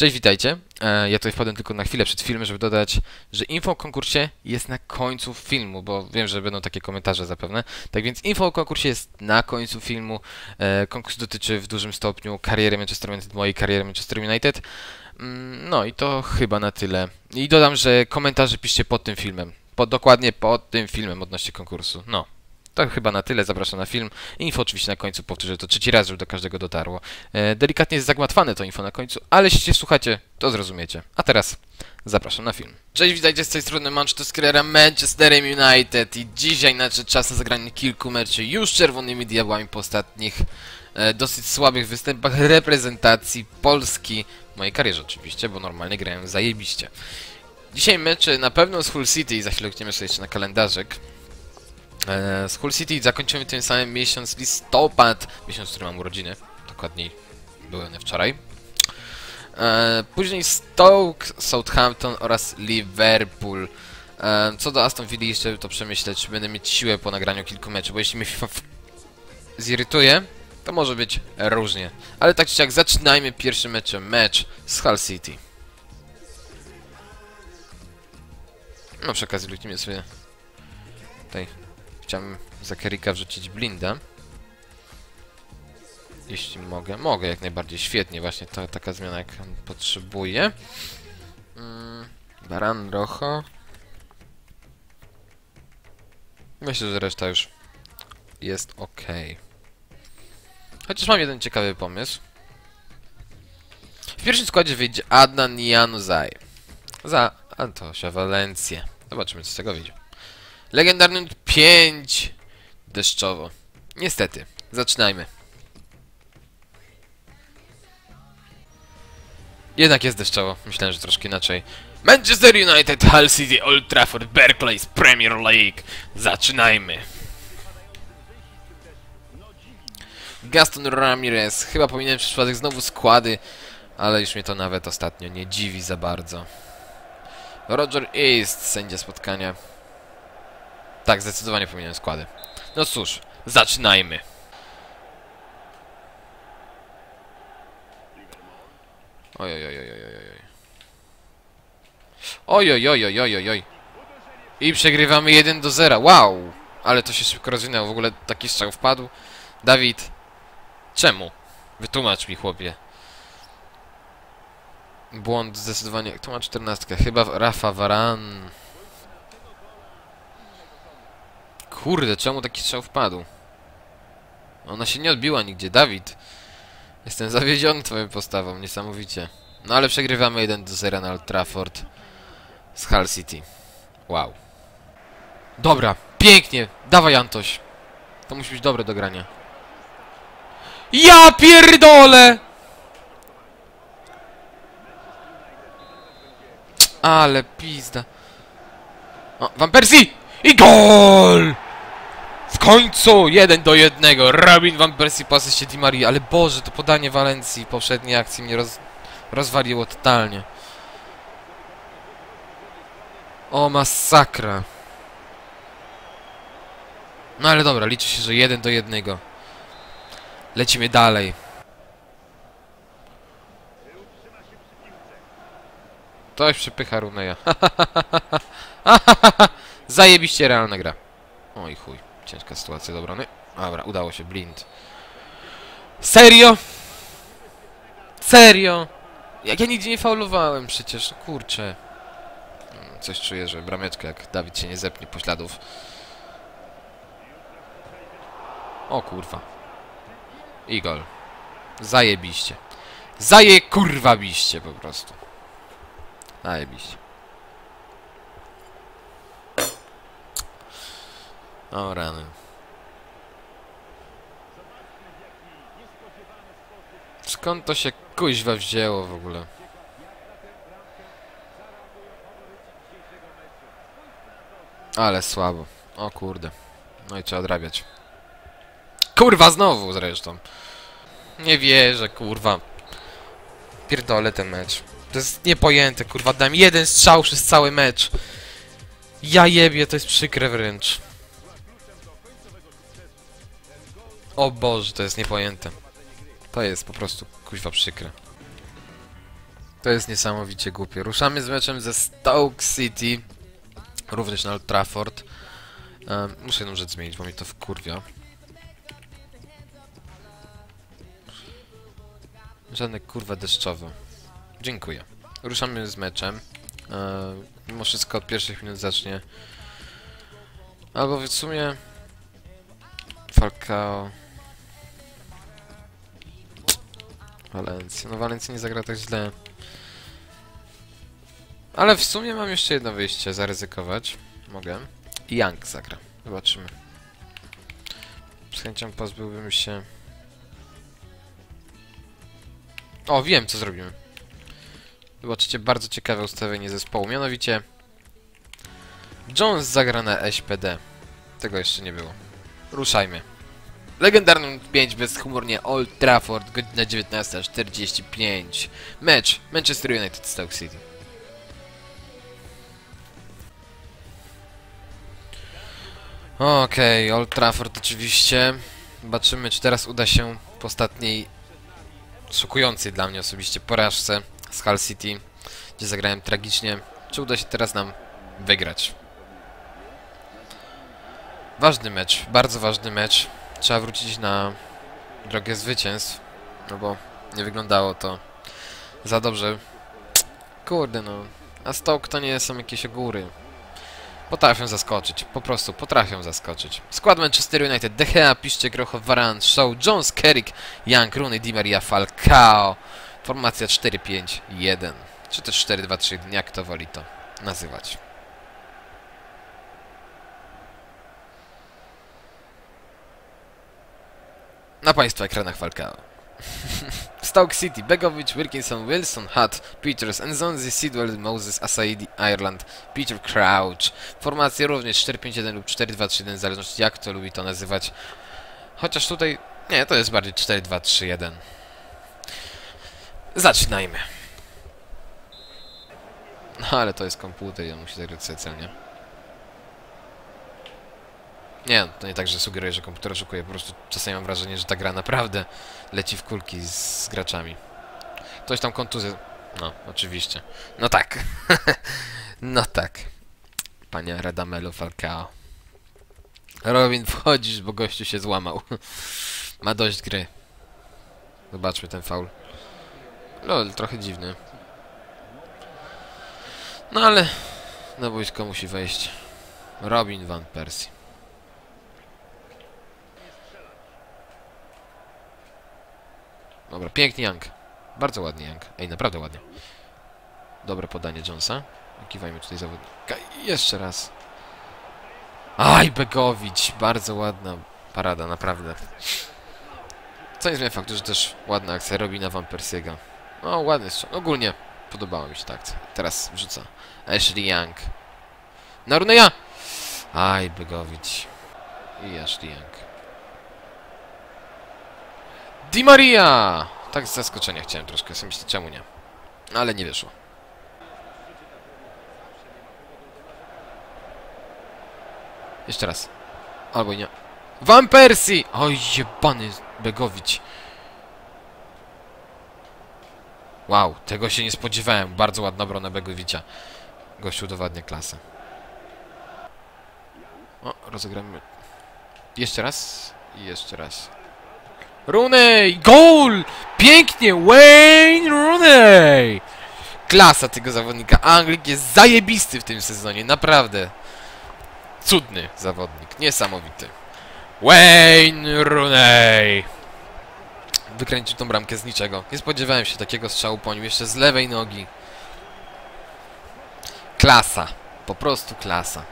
Cześć, witajcie. E, Ja tutaj wpadłem tylko na chwilę przed filmem, żeby dodać, że info o konkursie jest na końcu filmu, bo wiem, że będą takie komentarze zapewne. Tak więc info o konkursie jest na końcu filmu. E, Konkurs dotyczy w dużym stopniu kariery Manchester United, mojej kariery Manchester United. Mm, No i to chyba na tyle. I dodam, że komentarze piszcie pod tym filmem. Po, dokładnie pod tym filmem odnośnie konkursu. No. To chyba na tyle, zapraszam na film. Info oczywiście na końcu, powtórzę to trzeci raz, żeby do każdego dotarło. E, delikatnie jest zagmatwane to info na końcu, ale jeśli słuchacie, to zrozumiecie. A teraz zapraszam na film. Cześć, witajcie z tej strony Manchester Manchesterem United i dzisiaj nadszedł czas na zagranie kilku meczy już czerwonymi diabłami po ostatnich e, dosyć słabych występach reprezentacji Polski. W mojej karierze oczywiście, bo normalnie grałem zajebiście. Dzisiaj mecze na pewno z Hull City i za chwilę klikniemy sobie jeszcze na kalendarzyk. E, z Hull City zakończymy tym samym miesiąc listopad, miesiąc, w którym mam urodziny. Dokładniej były one wczoraj. E, później Stoke, Southampton oraz Liverpool. E, co do Aston Villa jeszcze to przemyśleć, będę mieć siłę po nagraniu kilku meczów, bo jeśli mnie FIFA zirytuje, to może być różnie. Ale tak czy jak zaczynajmy pierwszy mecz, mecz z Hull City. No przy okazji luknijmy sobie tutaj Chciałem za Kerika wrzucić blinda. Jeśli mogę. Mogę jak najbardziej. Świetnie. Właśnie to, taka zmiana jak on potrzebuje. Mm, Baran Rocho. Myślę, że reszta już jest ok. Chociaż mam jeden ciekawy pomysł. W pierwszym składzie wyjdzie Adnan Januzaj. Za Antosia Valencję. Zobaczymy co z tego wyjdzie. Legendarny 5 deszczowo. Niestety. Zaczynajmy. Jednak jest deszczowo. Myślałem, że troszkę inaczej. Manchester United, Hull City, Old Trafford, Barclays, Premier League. Zaczynajmy. Gaston Ramirez. Chyba powinienem w przypadek znowu składy, ale już mnie to nawet ostatnio nie dziwi za bardzo. Roger East, sędzia spotkania. Tak, zdecydowanie powinienem składy. No cóż, zaczynajmy. Oj, oj, oj, oj, oj, oj, oj. I przegrywamy 1 do 0. Wow! Ale to się szybko rozwinęło. W ogóle taki strzał wpadł. Dawid, czemu? Wytłumacz mi, chłopie. Błąd zdecydowanie. Kto ma 14? Chyba Rafa Varan. Kurde, czemu taki strzał wpadł? Ona się nie odbiła nigdzie. Dawid. Jestem zawiedziony twoją postawą, niesamowicie. No ale przegrywamy 1 do 0 na Old Trafford z Hull City. Wow. Dobra, pięknie. Dawaj Antoś. To musi być dobre do grania. Ja pierdolę! Ale pizda. O, Van Persie! I gol! W końcu! Jeden do jednego. Robin Van Persie po asyście Di Maria. Ale Boże, to podanie Walencji poprzedniej akcji mnie roz, rozwaliło totalnie. O, masakra. No ale dobra, liczy się, że jeden do jednego. Lecimy dalej. Ktoś przepycha Runeja. Zajebiście realna gra. Oj chuj, ciężka sytuacja do obrony. Dobra, udało się, blind. Serio? Serio? Jak ja nigdzie nie faulowałem przecież, kurczę. Mm, Coś czuję, że brameczka jak Dawid się nie zepnie pośladów. O kurwa. I gol. Zajebiście. Zaje kurwa biście po prostu. Zajebiście. O rany. Skąd to się kuźwa wzięło w ogóle? Ale słabo. O kurde. No i trzeba odrabiać. Kurwa znowu zresztą. Nie wierzę, kurwa. Pierdolę ten mecz. To jest niepojęte, kurwa. Dam jeden strzał przez cały mecz. Ja jebie, to jest przykre wręcz. O Boże, to jest niepojęte. To jest po prostu kuźwa przykre. To jest niesamowicie głupie. Ruszamy z meczem ze Stoke City. Również na Old Trafford. Um, muszę jedną rzecz zmienić, bo mi to wkurwia. Żadne kurwa deszczowe. Dziękuję. Ruszamy z meczem. E, mimo wszystko od pierwszych minut zacznie. Albo w sumie... Falcao... Walencja. No Walencja nie zagra tak źle. Ale w sumie mam jeszcze jedno wyjście, zaryzykować. Mogę. Young zagra. Zobaczymy. Z chęcią pozbyłbym się... O, wiem co zrobimy. Zobaczycie bardzo ciekawe ustawienie zespołu. Mianowicie... Jones zagra na SPD. Tego jeszcze nie było. Ruszajmy. Legendarny 5 bezchmurnie Old Trafford, godzina 19.45. Mecz Manchester United Stoke City. Okej, okay, Old Trafford oczywiście. Zobaczymy, czy teraz uda się po ostatniej szokującej dla mnie osobiście porażce z Hull City, gdzie zagrałem tragicznie, czy uda się teraz nam wygrać. Ważny mecz, bardzo ważny mecz. Trzeba wrócić na drogę zwycięstw, no bo nie wyglądało to za dobrze. Kurde no, a Stoke to nie są jakieś góry. Potrafią zaskoczyć, po prostu potrafią zaskoczyć. Skład Manchester United, De Gea, Piszczek, Rocho, Varane, Jones, Kerrick, Young, Rooney, Di Maria, Falcao. Formacja 4-5-1, czy też 4-2-3-1, jak to woli to nazywać. Na Państwa ekranach Falcao. Stoke City, Begovic, Wilkinson, Wilson, Hutt, Peters, Enzonzi, Sidwell, Moses, Asaidi, Ireland, Peter Crouch. Formacje również 4-5-1 lub 4-2-3-1, w zależności jak to lubi to nazywać. Chociaż tutaj... Nie, to jest bardziej 4-2-3-1. Zaczynajmy. No ale to jest komputer i on musi zagrać sobie celnie. Nie, to nie tak, że sugeruję, że komputer oszukuje. Po prostu czasami mam wrażenie, że ta gra naprawdę leci w kulki z graczami. Ktoś tam kontuzję... No, oczywiście. No tak. no tak. Panie Radamelo Falcao. Robin, wchodzisz, bo gościu się złamał. Ma dość gry. Zobaczmy ten faul. Lol, trochę dziwny. No ale... Na boisko musi wejść. Robin Van Persie. Dobra, pięknie Young. Bardzo ładnie Young. Ej, naprawdę ładnie. Dobre podanie Jonesa. Kiwajmy tutaj zawodnika. jeszcze raz. Aj, Begowicz. Bardzo ładna parada, naprawdę. Co nie zmienia faktu, że też ładna akcja robi na Van Persiego. No, ładny strzał. Ogólnie podobała mi się ta akcja. Teraz wrzuca Ashley Young. Runeja! Aj, Begowicz. I Ashley Young. Di Maria! Tak z zaskoczenia chciałem troszkę sobie myśleć, czemu nie. Ale nie wyszło. Jeszcze raz. Albo nie. Van Persie! Oj, jebany Begowicz. Wow, tego się nie spodziewałem. Bardzo ładna obrona Begowicia. Gościu udowadnia klasę. O, rozegramy. Jeszcze raz. Jeszcze raz. Rooney! Goal! Pięknie! Wayne Rooney! Klasa tego zawodnika. Anglik jest zajebisty w tym sezonie, naprawdę. Cudny zawodnik, niesamowity. Wayne Rooney! Wykręcił tą bramkę z niczego. Nie spodziewałem się takiego strzału po nim, jeszcze z lewej nogi. Klasa. Po prostu klasa.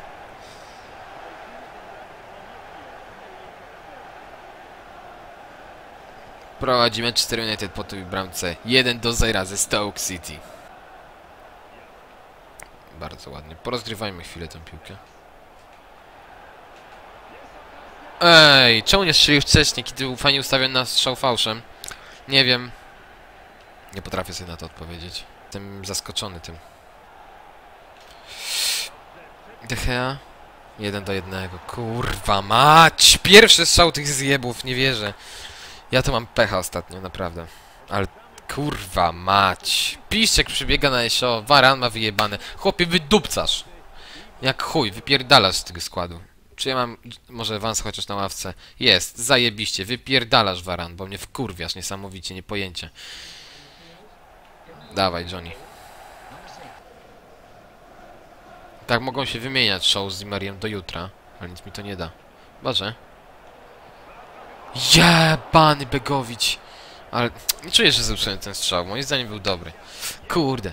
Prowadzi Manchester United po tej bramce 1 do 0 ze Stoke City. Bardzo ładnie. Porozgrywajmy chwilę tę piłkę. Ej, czemu nie strzelił wcześniej, kiedy był fajnie ustawiony na strzał fałszem? Nie wiem. Nie potrafię sobie na to odpowiedzieć. Jestem zaskoczony tym. Dechea? Jeden do jednego. Kurwa mać! Pierwszy strzał tych zjebów, nie wierzę. Ja to mam pecha ostatnio, naprawdę. Ale Kurwa mać. Piszczek przybiega na SO, Waran ma wyjebane. Chłopie, wydupcasz. Jak chuj, wypierdalasz z tego składu. Czy ja mam może Vance chociaż na ławce? Jest, zajebiście, wypierdalasz Waran, bo mnie wkurwiasz niesamowicie, niepojęcie. Dawaj, Johnny. Tak mogą się wymieniać show z Mariem do jutra, ale nic mi to nie da. Boże. Jebany Begowicz. Ale nie czuję, że zepsułem ten strzał. Moim zdaniem był dobry. Kurde.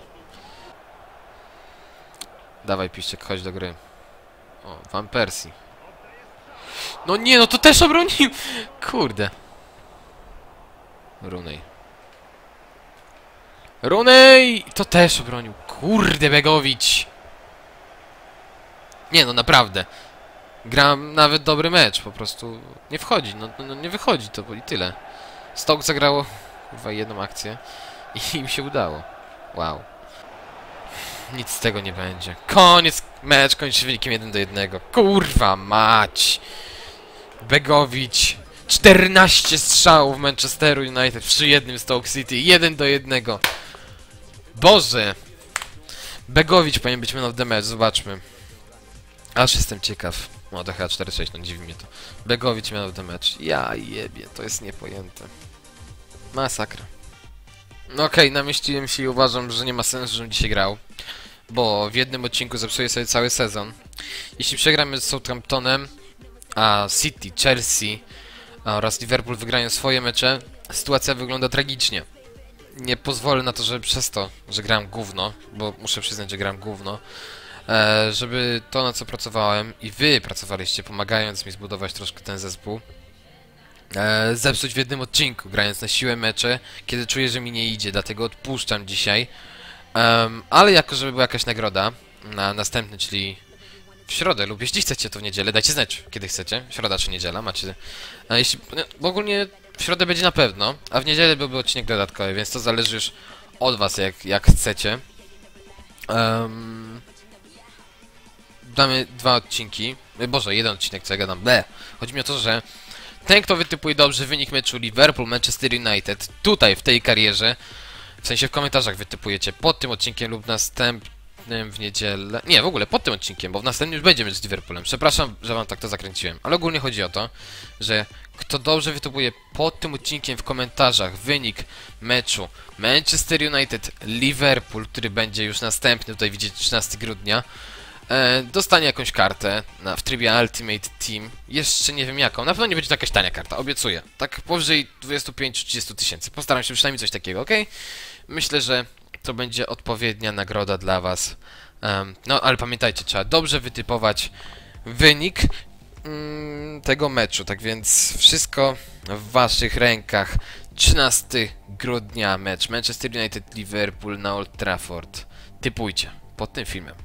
Dawaj, Piszczek, chodź do gry. O, Van Persie. No nie, no to też obronił! Kurde. Runej. Runej! To też obronił. Kurde, Begowicz. Nie, no naprawdę. Gram nawet dobry mecz, po prostu nie wchodzi, no, no nie wychodzi to i tyle. Stoke zagrało chyba jedną akcję i im się udało. Wow. Nic z tego nie będzie. Koniec, mecz kończy się wynikiem 1 do 1. Kurwa mać! Begowicz. 14 strzałów Manchesteru United przy jednym Stoke City. 1 do 1. Boże! Begowicz powinien być man of the match, zobaczmy. Aż jestem ciekaw. To chyba 4-6, no dziwi mnie to. Begowicz miał ten mecz. Ja jebie, to jest niepojęte. Masakra. No okej, namieściłem się i uważam, że nie ma sensu, żebym dzisiaj grał. Bo w jednym odcinku zepsuję sobie cały sezon. Jeśli przegramy z Southamptonem, a City, Chelsea oraz Liverpool wygrają swoje mecze, sytuacja wygląda tragicznie. Nie pozwolę na to, żeby przez to, że gram gówno, bo muszę przyznać, że gram gówno, żeby to, na co pracowałem i wy pracowaliście, pomagając mi zbudować troszkę ten zespół, e, zepsuć w jednym odcinku, grając na siłę mecze, kiedy czuję, że mi nie idzie, dlatego odpuszczam dzisiaj. Ale jako, żeby była jakaś nagroda na następny, czyli w środę lub jeśli chcecie to w niedzielę, dajcie znać, kiedy chcecie, środa czy niedziela, macie... A jeśli... no, Bo ogólnie w środę będzie na pewno, a w niedzielę byłby odcinek dodatkowy, więc to zależy już od was, jak, jak chcecie. Em, damy dwa odcinki. E, Boże, jeden odcinek, co ja gadam. Ble. Chodzi mi o to, że ten, kto wytypuje dobrze wynik meczu Liverpool, Manchester United, tutaj, w tej karierze, w sensie w komentarzach wytypujecie pod tym odcinkiem lub następnym w niedzielę. Nie, w ogóle pod tym odcinkiem, bo w następnym już będzie mecz z Liverpoolem. Przepraszam, że wam tak to zakręciłem. Ale ogólnie chodzi o to, że kto dobrze wytypuje pod tym odcinkiem w komentarzach wynik meczu Manchester United Liverpool, który będzie już następny, tutaj widzicie 13 grudnia, e, dostanie jakąś kartę na, w trybie Ultimate Team. Jeszcze nie wiem jaką. Na pewno nie będzie to jakaś tania karta, obiecuję. Tak powyżej 25-30 tysięcy. Postaram się przynajmniej coś takiego, ok? Myślę, że to będzie odpowiednia nagroda dla Was. Em, no, ale pamiętajcie, trzeba dobrze wytypować wynik mm, tego meczu. Tak więc wszystko w Waszych rękach. 13 grudnia mecz Manchester United Liverpool na Old Trafford. Typujcie pod tym filmem.